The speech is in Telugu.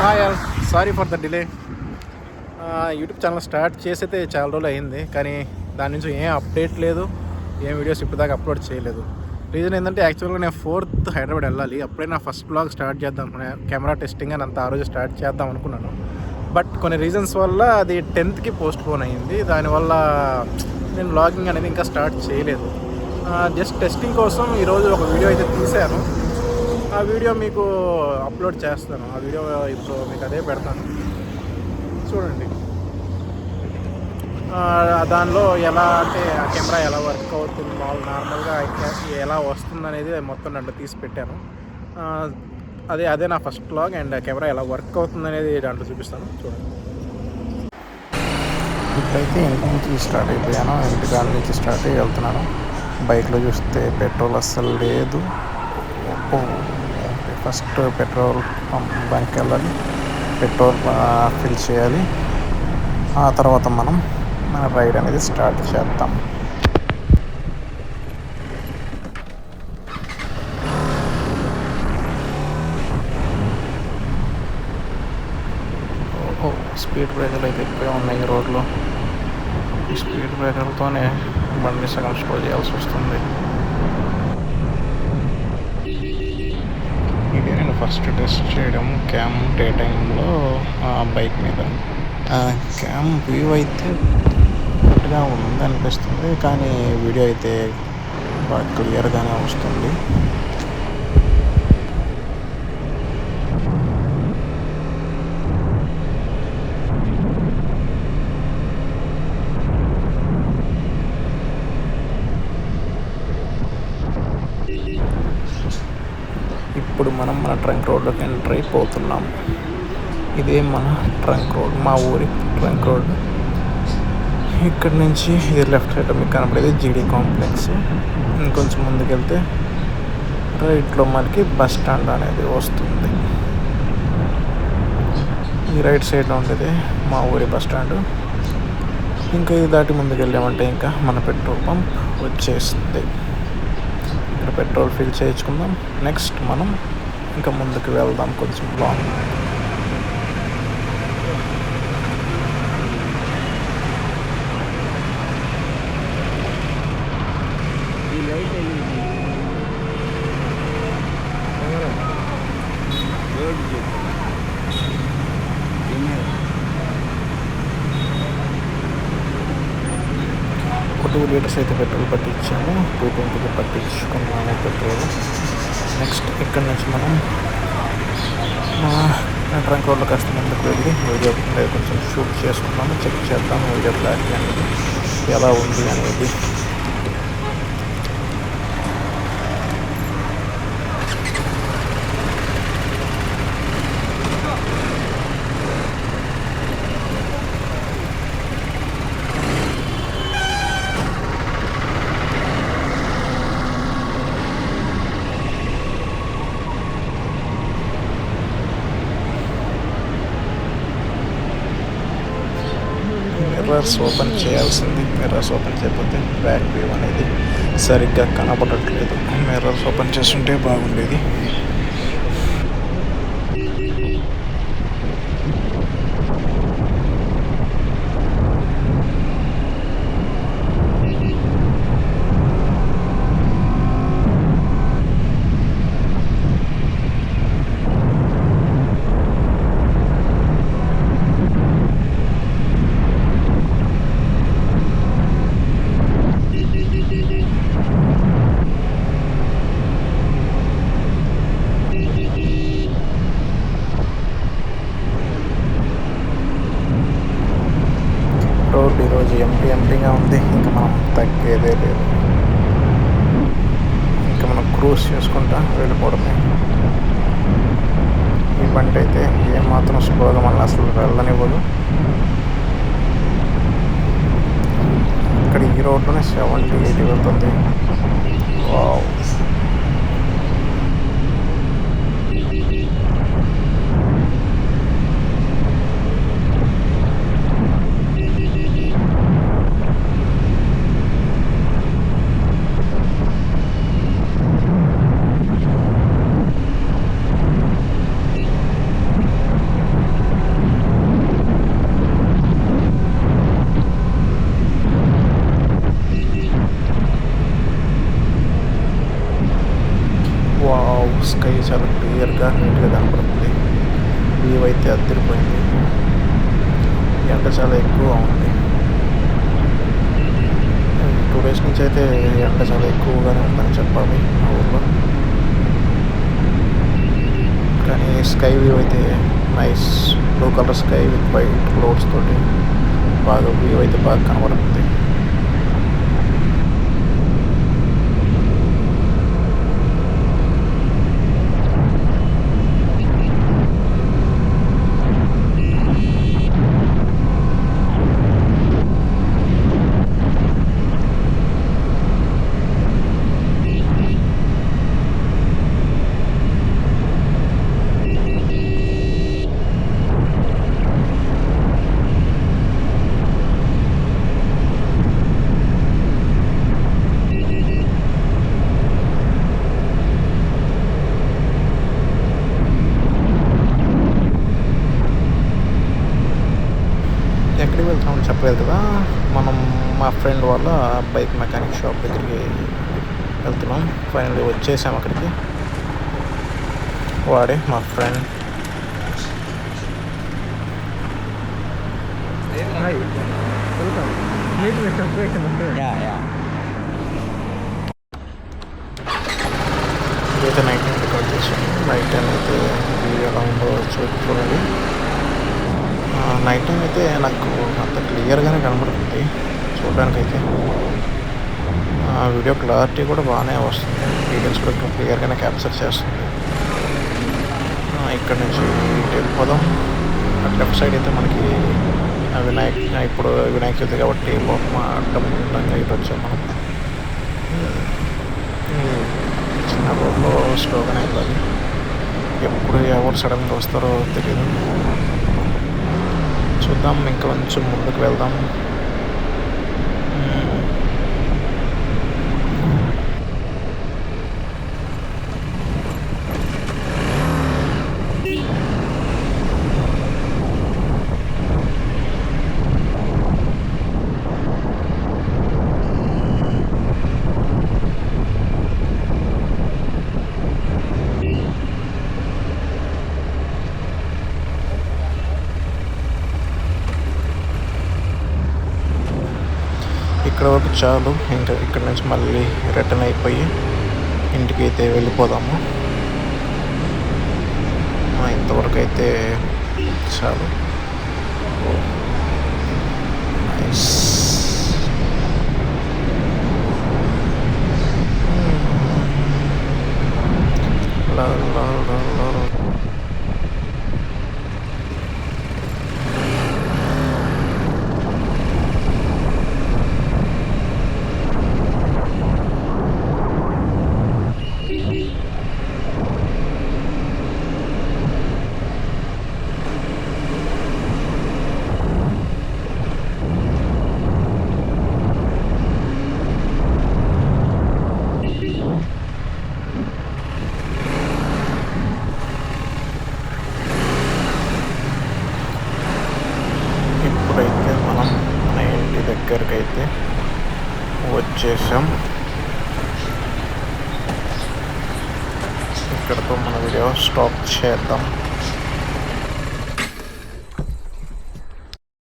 Hi sorry for the delay YouTube channel start చేసైతే చాలా రోజులు అయింది కానీ దాని నుంచి ఏం అప్డేట్ లేదు ఏం వీడియోస్ ఇప్పటిదాకా అప్లోడ్ చేయలేదు. రీజన్ ఏంటంటే యాక్చువల్గా నేను ఫోర్త్ హైదరాబాద్ వెళ్ళాలి అప్పుడే నా ఫస్ట్ బ్లాగ్ స్టార్ట్ చేద్దాం కెమెరా టెస్టింగ్ అని అంత ఆ రోజు స్టార్ట్ చేద్దాం అనుకున్నాను. బట్ కొన్ని రీజన్స్ వల్ల అది టెన్త్కి పోస్ట్ పోన్ అయ్యింది దానివల్ల నేను బ్లాగింగ్ అనేది ఇంకా స్టార్ట్ చేయలేదు. జస్ట్ టెస్టింగ్ కోసం ఈరోజు ఒక వీడియో అయితే తీశాను. ఆ వీడియో మీకు అప్లోడ్ చేస్తాను. ఆ వీడియో ఇప్పుడు మీకు అదే పెడతాను. చూడండి. దానిలో ఎలా అంటే ఆ కెమెరా ఎలా వర్క్ అవుతుంది మామూలు నార్మల్గా ఎలా వస్తుంది అనేది మొత్తం దాంట్లో తీసి పెట్టాను. అదే అదే నా ఫస్ట్ బ్లాగ్ అండ్ కెమెరా ఎలా వర్క్ అవుతుంది అనేది దాంట్లో చూపిస్తాను. చూడండి. ఇప్పుడైతే ఇంటి నుంచి స్టార్ట్ అయిపోయాను. ఇంటి కాడ నుంచి స్టార్ట్ అయ్యి వెళ్తున్నాను. బైక్లో చూస్తే పెట్రోల్ అస్సలు లేదు. ఫస్ట్ పెట్రోల్ పంప్ బంక్ వెళ్ళాలి. పెట్రోల్ ఫిల్ చేయాలి. ఆ తర్వాత మనం మన రైడ్ అనేది స్టార్ట్ చేద్దాం. స్పీడ్ బ్రేకర్లు అయితే ఎక్కువే ఉన్నాయి రోడ్లో. ఈ స్పీడ్ బ్రేకర్లతోనే బండి సగం స్లో చేయాల్సి వస్తుంది ఇది నేను ఫస్ట్ టెస్ట్ చేయడం క్యామ్ డే టైంలో బైక్ మీద. క్యామ్ వ్యూ అయితే కరెక్ట్గా ఉంది అనిపిస్తుంది కానీ వీడియో అయితే బాగా క్లియర్గానే వస్తుంది ఇప్పుడు మనం మన ట్రంక్ రోడ్లోకి ఎంటర్ అయిపోతున్నాం. ఇదే మన ట్రంక్ రోడ్ మా ఊరి ట్రంక్ రోడ్. ఇక్కడ నుంచి ఇది లెఫ్ట్ సైడ్ మీకు కనపడేది జీడీ కాంప్లెక్స్. ఇంకొంచెం ముందుకెళ్తే రైట్లో మనకి బస్ స్టాండ్ అనేది వస్తుంది. ఈ రైట్ సైడ్లో ఉండేది మా ఊరి బస్ స్టాండ్. ఇంకా ఇది దాటి ముందుకు వెళ్ళామంటే ఇంకా మన పెట్రోల్ పంప్ వచ్చేస్తుంది ఇక్కడ పెట్రోల్ ఫిల్ చేయించుకుందాం. నెక్స్ట్ మనం ఇంకా ముందుకు వెళ్దాం కొంచెం లాంగ్ ఒక టూ లీటర్స్ అయితే పెట్రోల్ పట్టించాము. టూ ట్వంటీకి పట్టించుకున్నాము పెట్రోల్. నెక్స్ట్ ఇక్కడ నుంచి మనం మా ట్రంక్ రోడ్లోకి కాస్త ముందుకు వెళ్ళి వీడియో కొంచెం షూట్ చేసుకున్నాము చెక్ చేద్దాం వీడియో క్లారిటీ అనేది ఎలా ఉంది అనేది మిర్రర్స్ ఓపెన్ చేయాల్సింది. మిర్రర్స్ ఓపెన్ చేయకపోతే బ్యాక్ వ్యూ అనేది సరిగ్గా కనపడట్లేదు మిర్రర్స్ ఓపెన్ చేస్తుంటే బాగుండేది రోడ్ ఈరోజు ఎంటీ ఎంటీగా ఉంది. ఇంకా మనం తగ్గేదే లేదు. ఇంకా మనం క్రూజ్ చేసుకుంటా వెళ్ళిపోవడమే. ఈ బండి అయితే ఏమాత్రం స్లోగా మనం అసలు వెళ్ళనివ్వదు. ఇక్కడ ఈ రోడ్లోనే సెవెంటీ ఎయిటీ వెళ్తుంది. వావ్. చాలా క్లియర్గా నీట్గా కనపడుతుంది. వ్యూ అయితే అద్దరిపోయింది. ఎండ చాలా ఎక్కువ ఉంది. టూ డేస్ నుంచి అయితే ఎండ చాలా ఎక్కువగానే ఉందని చెప్పాలి మా ఊర్లో. కానీ స్కై వ్యూ అయితే nice. Blue colour sky with white clouds తోటి బాగా వ్యూ అయితే బాగా కనబడుతుంది. కదా మనం మా ఫ్రెండ్ వాళ్ళ బైక్ మెకానిక్ షాప్ దగ్గరికి వెళ్తున్నాం. ఫైనల్లీ వచ్చేసాం అక్కడికి. వాడే మా ఫ్రెండ్ Yeah, yeah. ఇదైతే నైట్ టైం రికార్డ్ చేసాను నైట్ టైం అయితే వ్యూ ఎలా ఉందో చూడండి నైట్ టైం అయితే నాకు అంత క్లియర్గానే కనబడుతుంది. చూడడానికైతే. ఆ, వీడియో క్లారిటీ కూడా బాగానే వస్తుంది. డీటెయిల్స్ కూడా క్లియర్గానే క్యాప్చర్ చేస్తుంది. ఇక్కడ నుంచి ఇటు వెళ్ళిపోదాం లెఫ్ట్ సైడ్ అయితే మనకి ఆ వినాయక్ ఇప్పుడు వినాయక చవితి కాబట్టి లోపల అడ్డం ఇటు వచ్చాం మనం. చిన్న రోడ్లో స్లోగానే వెళ్ళాలి ఎప్పుడు ఎవరు సడన్గా వస్తారో తెలియదు చూద్దాం ఇంకా కొంచెం ముందుకు వెళ్దాం. ఇక్కడ వరకు చాలు. ఇంకా ఇక్కడ నుంచి మళ్ళీ రిటర్న్ అయిపోయి ఇంటికి అయితే వెళ్ళిపోదాము ఇంతవరకు అయితే చాలు. నైస్ hmm లా లా లా లా లా. ఇప్పుడైతే మనం మన ఇంటి దగ్గరకు అయితే వచ్చేసాం. ఇక్కడతో మన వీడియో స్టాప్ చేద్దాం.